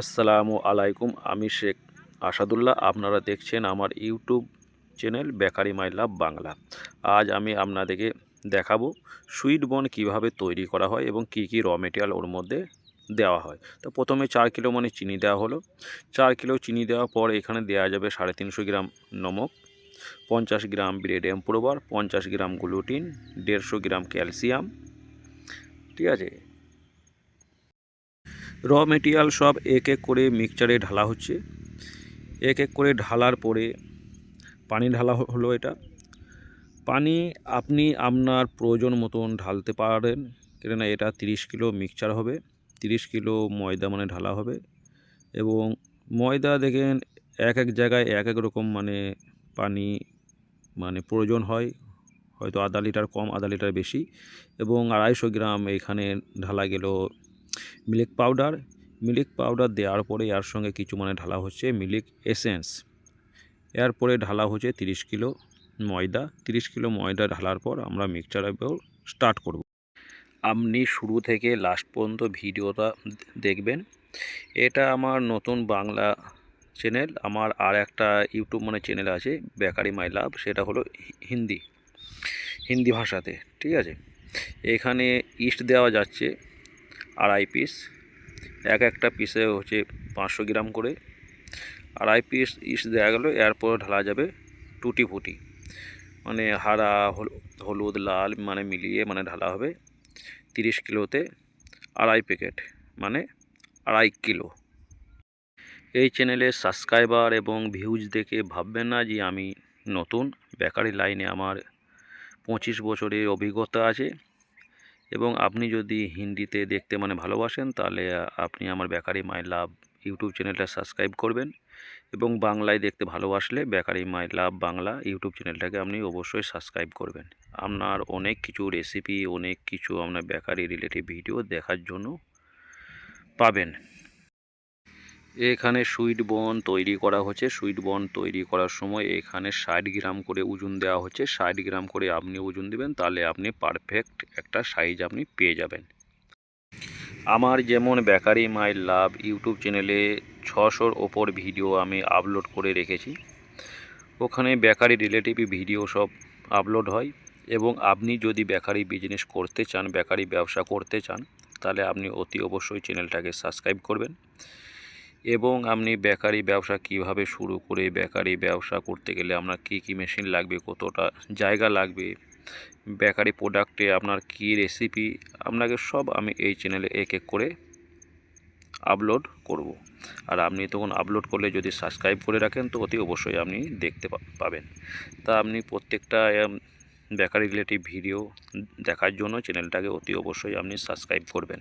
আসসালামু আলাইকুম, আমি শেখ আসাদুল্লাহ। আপনারা দেখছেন আমার YouTube channel bakery my love Bangla. আজ আমি আপনাদেরকে দেখাবো সুইট বন কীভাবে তৈরি করা হয় এবং কি কি র মেটেরিয়াল ওর মধ্যে দেওয়া হয়। তো প্রথমে চার কিলো মানে চিনি দেওয়া হলো। চার কিলো চিনি দেওয়ার পর এখানে দেওয়া যাবে সাড়ে তিনশো গ্রাম নমক, পঞ্চাশ গ্রাম ব্রেড এম্প্রোবার পঞ্চাশ গ্রাম গ্লুটিন, দেড়শো গ্রাম ক্যালসিয়াম। ঠিক আছে? র মেটেরিয়াল সব এক এক করে মিক্সচারে ঢালা হচ্ছে। এক এক করে ঢালার পরে পানি ঢালা হলো এটা। পানি আপনি আপনার প্রয়োজন মতন ঢালতে পারেন, কেননা এটা তিরিশ কিলো মিক্সচার হবে। তিরিশ কিলো ময়দা মানে ঢালা হবে। এবং ময়দা দেখেন এক এক জায়গায় এক এক রকম মানে পানি মানে প্রয়োজন হয়। হয়তো আধা লিটার কম, আধা লিটার বেশি। এবং আড়াইশো গ্রাম এখানে ঢালা গেল মিল্ক পাউডার মিল্ক পাউডার দেওয়ার পরে এর সঙ্গে কিছু মানে ঢালা হচ্ছে মিল্ক এসেন্স। এরপরে ঢালা হচ্ছে তিরিশ কিলো ময়দা, তিরিশ কিলো ময়দা ঢালার পর আমরা মিক্সচার স্টার্ট করব। আপনি শুরু থেকে লাস্ট পর্যন্ত ভিডিওটা দেখবেন। এটা আমার নতুন বাংলা চ্যানেল আমার আর একটা ইউটিউব মানে চ্যানেল আছে, বেকারি মাই লাভ, সেটা হলো হিন্দি হিন্দি ভাষাতে, ঠিক আছে? এখানে ইস্ট দেওয়া যাচ্ছে। আড়াই পিস এক একটা পিসে হচ্ছে পাঁচশো গ্রাম করে। আড়াই পিস ইস দেওয়া গেলো, এরপর ঢালা যাবে টুটি ফুটি। মানে হারা, হল- হলুদ, লাল মানে মিলিয়ে মানে ঢালা হবে তিরিশ কিলোতে আড়াই প্যাকেট মানে আড়াই কিলো। এই চ্যানেলে সাবস্ক্রাইবার এবং ভিউজ দেখে ভাববেন না যে আমি নতুন। বেকারি লাইনে আমার পঁচিশ বছরের অভিজ্ঞতা আছে। এবং আপনি যদি হিন্দিতে দেখতে মানে ভালোবাসেন, তাহলে আপনি আমার বেকারি মাই লাভ ইউটিউব চ্যানেলটা সাবস্ক্রাইব করবেন এবং বাংলায় দেখতে ভালোবাসলে bakery my love Bangla YouTube চ্যানেলটাকে আপনি অবশ্যই সাবস্ক্রাইব করবেন। আপনার অনেক কিছু রেসিপি অনেক কিছু আপনার বেকারি রিলেটিভ ভিডিও দেখার জন্য পাবেন। এখানে সুইট বন তৈরি করা হচ্ছে। সুইট বন তৈরি করার সময় এখানে ষাট গ্রাম করে ওজন দেওয়া হচ্ছে। ষাট গ্রাম করে আপনি ওজন দেবেন, তাহলে আপনি পারফেক্ট একটা সাইজ আপনি পেয়ে যাবেন। আমার যেমন বেকারি মাই লাভ ইউটিউব চ্যানেলে ছশোর ওপর ভিডিও আমি আপলোড করে রেখেছি। ওখানে বেকারি রিলেটিভ ভিডিও সব আপলোড হয় এবং আপনি যদি বেকারি বিজনেস করতে চান, বেকারি ব্যবসা করতে চান, তাহলে আপনি অতি অবশ্যই চ্যানেলটাকে সাবস্ক্রাইব করবেন। এবং আপনি বেকারি ব্যবসা কীভাবে শুরু করে বেকারি ব্যবসা করতে গেলে আপনার কী কী মেশিন লাগবে, কতটা জায়গা লাগবে, বেকারি প্রোডাক্টে আপনার কী রেসিপি আপনাকে সব আমি এই চ্যানেলে এক এক করে আপলোড করব। আর আপনি তখন আপলোড করলে যদি সাবস্ক্রাইব করে রাখেন, তো অতি অবশ্যই আপনি দেখতে পাবেন। তা আপনি প্রত্যেকটা বেকারি রিলেটিভ ভিডিও দেখার জন্য চ্যানেলটাকে অতি অবশ্যই আপনি সাবস্ক্রাইব করবেন।